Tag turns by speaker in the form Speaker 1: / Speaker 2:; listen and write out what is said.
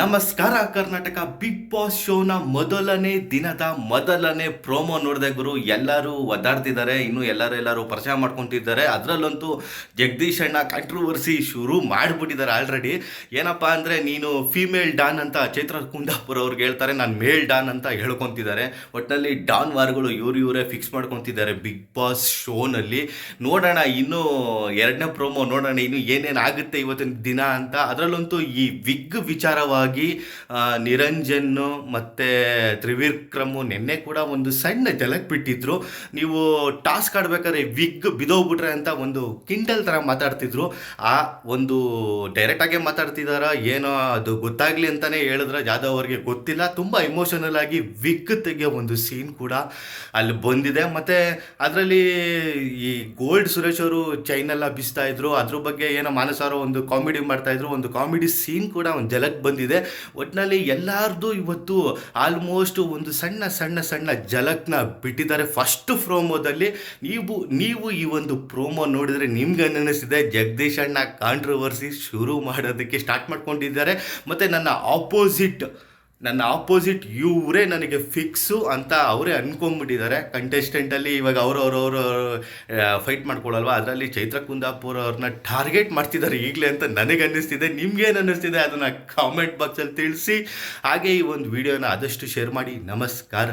Speaker 1: ನಮಸ್ಕಾರ Karnataka big boss ಶೋನ ಮೊದಲನೇ ದಿನದ ಮೊದಲನೇ ಪ್ರೋಮೋ ನೋಡಿದೆ ಗುರು, ಎಲ್ಲರೂ ಒದ್ದಾಡ್ತಿದ್ದಾರೆ, ಇನ್ನು ಎಲ್ಲರೂ ಎಲ್ಲರೂ ಪರಿಚಯ ಮಾಡ್ಕೊತಿದ್ದಾರೆ. ಅದರಲ್ಲಂತೂ ಜಗದೀಶ್ ಅಣ್ಣ ಕಾಂಟ್ರವರ್ಸಿ ಶುರು ಮಾಡಿಬಿಟ್ಟಿದ್ದಾರೆ ಆಲ್ರೆಡಿ ಏನಪ್ಪ ಅಂದರೆ ನೀನು ಫೀಮೇಲ್ ಡಾನ್ ಅಂತ ಚೈತ್ರ ಕುಂದಾಪುರ ಅವ್ರಿಗೆ ಹೇಳ್ತಾರೆ, ನಾನು ಮೇಲ್ ಡಾನ್ ಅಂತ ಹೇಳ್ಕೊತಿದ್ದಾರೆ. ಒಟ್ಟಿನಲ್ಲಿ ಡಾನ್ ವಾರ್ಗಳು ಇವ್ರು ಇವರೇ ಫಿಕ್ಸ್ ಮಾಡ್ಕೊತಿದ್ದಾರೆ ಬಿಗ್ ಬಾಸ್ ಶೋನಲ್ಲಿ ನೋಡೋಣ, ಇನ್ನು ಎರಡನೇ ಪ್ರೋಮೋ ನೋಡೋಣ, ಇನ್ನು ಏನೇನು ಆಗುತ್ತೆ ಇವತ್ತಿನ ದಿನ ಅಂತ. ಅದರಲ್ಲಂತೂ ಈ ವಿಗ್ ವಿಚಾರವಾಗಿ ಆ, ನಿರಂಜನ್ ಮತ್ತು ತ್ರಿವಿಕ್ರಮು ನಿನ್ನೆ ಕೂಡ ಒಂದು ಸಣ್ಣ ಜಲಕ್ ಬಿಟ್ಟಿದ್ರು. ನೀವು ಟಾಸ್ಕ್ ಆಡ್ಬೇಕಾದ್ರೆ ವಿಗ್ ಬಿದೋಗ್ಬಿಟ್ರೆ ಅಂತ ಒಂದು ಕಿಂಡಲ್ ಥರ ಮಾತಾಡ್ತಿದ್ರು. ಆ ಒಂದು ಡೈರೆಕ್ಟಾಗೆ ಮಾತಾಡ್ತಿದಾರ ಏನೋ ಅದು ಗೊತ್ತಾಗ್ಲಿ ಅಂತಾನೆ ಹೇಳಿದ್ರೆ ಜಾಧವ್ ಅವ್ರಿಗೆ ಗೊತ್ತಿಲ್ಲ. ತುಂಬ ಇಮೋಷನಲ್ ಆಗಿ ವಿಗ್ ತೆಗೆಯೋ ಒಂದು ಸೀನ್ ಕೂಡ ಅಲ್ಲಿ ಬಂದಿದೆ. ಮತ್ತು ಅದರಲ್ಲಿ ಈ ಗೋಲ್ಡ್ ಸುರೇಶ್ ಅವರು ಚೈನೆಲ್ಲ ಬಿಸ್ತಾ ಇದ್ರು. ಅದ್ರ ಬಗ್ಗೆ ಏನೋ ಮಾನಸಾರ ಒಂದು ಕಾಮಿಡಿ ಮಾಡ್ತಾ ಇದ್ರು. ಒಂದು ಕಾಮಿಡಿ ಸೀನ್ ಕೂಡ ಒಂದು ಜಲಕ್ ಬಂದಿದೆ. ಒಟ್ಟಿನಲ್ಲಿ ಎಲ್ಲಾರ್ದು ಇವತ್ತು ಆಲ್ಮೋಸ್ಟ್ ಒಂದು ಸಣ್ಣ ಸಣ್ಣ ಸಣ್ಣ ಜಲಕ್ನ ಬಿಟ್ಟಿದ್ದಾರೆ. ಫಸ್ಟ್ ಪ್ರೋಮೋದಲ್ಲಿ ನೀವು ನೀವು ಈ ಒಂದು ಪ್ರೋಮೋ ನೋಡಿದ್ರೆ ನಿಮ್ಗೆ ಅನ್ನಿಸಿದೆ ಜಗದೀಶ್ ಅಣ್ಣ ಕಾಂಟ್ರವರ್ಸಿ ಶುರು ಮಾಡೋದಕ್ಕೆ ಸ್ಟಾರ್ಟ್ ಮಾಡ್ಕೊಂಡಿದ್ದಾರೆ. ಮತ್ತು ನನ್ನ ಆಪೋಸಿಟ್ ನನ್ನ ಆಪೋಸಿಟ್ ಇವರೇ ನನಗೆ ಫಿಕ್ಸು ಅಂತ ಅವರೇ ಅಂದ್ಕೊಂಬಿಟ್ಟಿದ್ದಾರೆ ಕಂಟೆಸ್ಟೆಂಟಲ್ಲಿ ಇವಾಗ ಅವರು ಅವರವರು ಫೈಟ್ ಮಾಡ್ಕೊಳ್ಳಲ್ವಾ? ಅದರಲ್ಲಿ ಚೈತ್ರ ಕುಂದಾಪುರ ಅವ್ರನ್ನ ಟಾರ್ಗೆಟ್ ಮಾಡ್ತಿದ್ದಾರೆ ಈಗಲೇ ಅಂತ ನನಗೆ ಅನ್ನಿಸ್ತಿದೆ. ನಿಮ್ಗೇನು ಅನ್ನಿಸ್ತಿದೆ? ಅದನ್ನು ಕಾಮೆಂಟ್ ಬಾಕ್ಸಲ್ಲಿ ತಿಳಿಸಿ. ಹಾಗೆ ಈ ಒಂದು ವಿಡಿಯೋನ ಆದಷ್ಟು ಶೇರ್ ಮಾಡಿ. ನಮಸ್ಕಾರ.